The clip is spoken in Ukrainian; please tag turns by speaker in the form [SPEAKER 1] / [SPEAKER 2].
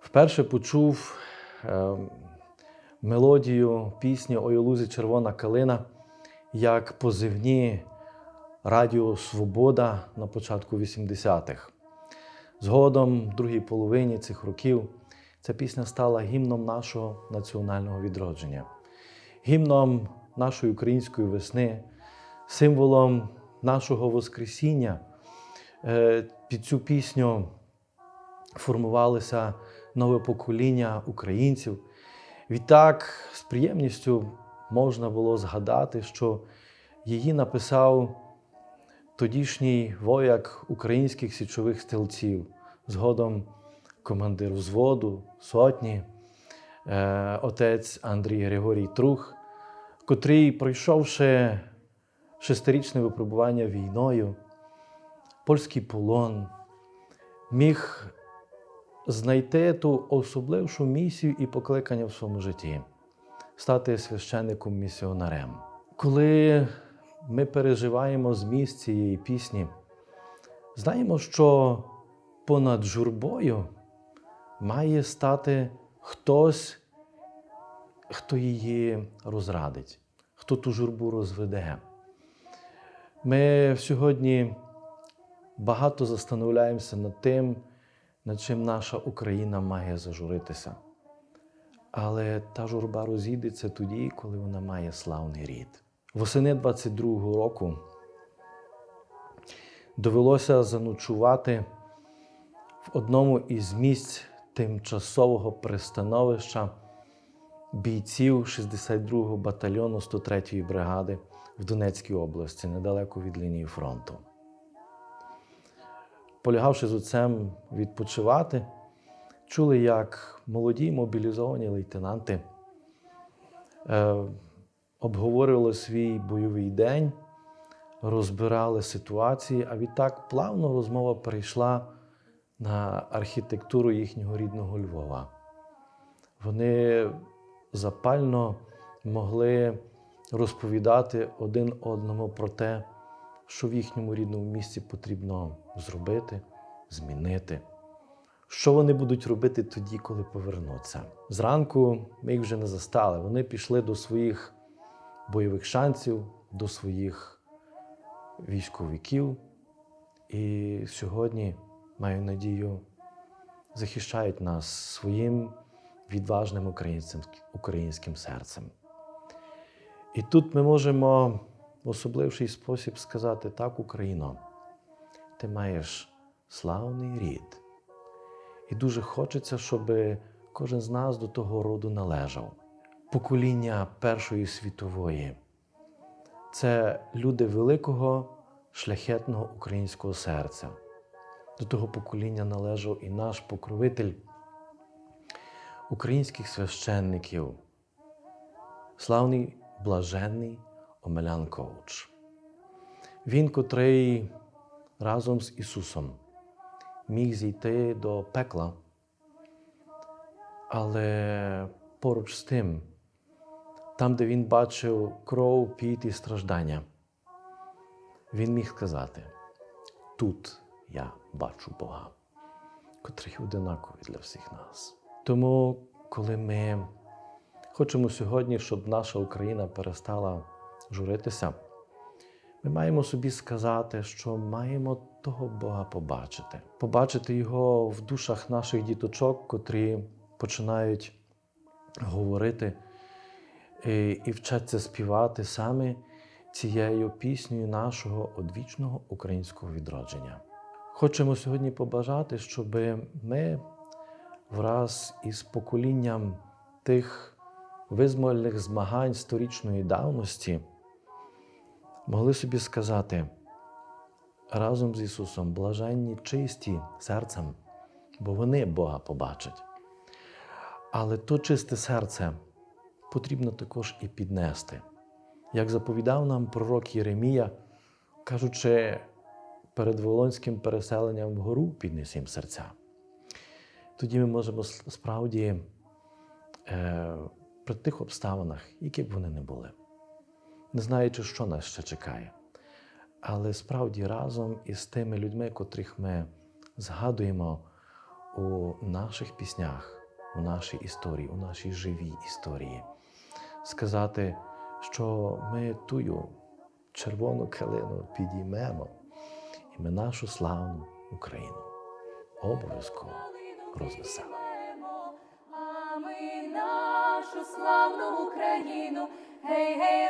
[SPEAKER 1] Вперше почув е, мелодію пісні «Ой лузі червона калина як позивні Радіо Свобода на початку 80-х. Згодом, в другій половині цих років, ця пісня стала гімном нашого національного відродження, гімном нашої української весни, символом нашого Воскресіння. Е, Під цю пісню формувалося нове покоління українців. Відтак, з приємністю можна було згадати, що її написав тодішній вояк українських січових стрільців, згодом командир взводу, сотні, е, отець Андрій Григорій Трух, котрий, пройшовши шестирічне випробування війною, польський полон, міг знайти ту особлившу місію і покликання в своєму житті стати священником-місіонарем. Коли ми переживаємо зміст цієї пісні, знаємо, що понад журбою має стати хтось, хто її розрадить, хто ту журбу розведе. Ми сьогодні багато застановляємося над тим, над чим наша Україна має зажуритися. Але та журба розійдеться тоді, коли вона має славний рід. Восени 22-го року довелося заночувати в одному із місць тимчасового пристановища бійців 62-го батальйону 103-ї бригади в Донецькій області, недалеко від лінії фронту. Полягавши з отцем відпочивати, чули, як молоді мобілізовані лейтенанти е, обговорювали свій бойовий день, розбирали ситуації, а відтак плавно розмова перейшла на архітектуру їхнього рідного Львова. Вони запально могли розповідати один одному про те, що в їхньому рідному місці потрібно зробити, змінити. Що вони будуть робити тоді, коли повернуться? Зранку ми їх вже не застали. Вони пішли до своїх бойових шансів, до своїх військовиків. І сьогодні, маю надію, захищають нас своїм відважним українським, українським серцем. І тут ми можемо в особливший спосіб сказати: так, Україно, ти маєш славний рід. І дуже хочеться, щоб кожен з нас до того роду належав. Покоління Першої світової це люди великого шляхетного українського серця. До того покоління належав і наш покровитель українських священників, славний блаженний Омелян Ковч. Він, котрий разом з Ісусом міг зійти до пекла, але поруч з тим, там, де він бачив кров, піт і страждання, він міг сказати: тут я бачу Бога, котрий одинаковий для всіх нас. Тому, коли ми хочемо сьогодні, щоб наша Україна перестала журитися, ми маємо собі сказати, що маємо того Бога побачити, побачити Його в душах наших діточок, котрі починають говорити і, і вчаться співати саме цією піснею нашого одвічного українського відродження. Хочемо сьогодні побажати, щоб ми враз із поколінням тих визвольних змагань сторічної давності могли собі сказати разом з Ісусом блаженні чисті серцем, бо вони Бога побачать. Але то чисте серце потрібно також і піднести. Як заповідав нам пророк Єремія, кажучи, перед Волонським переселенням вгору піднесім серця. Тоді ми можемо справді е, при тих обставинах, які б вони не були, не знаючи, що нас ще чекає. Але справді разом із тими людьми, котрих ми згадуємо у наших піснях, у нашій історії, у нашій живій історії. Сказати, що ми тую червону калину підіймемо, і ми нашу славну Україну обов'язково розвеселимо.
[SPEAKER 2] Славну Україну, гей, гей,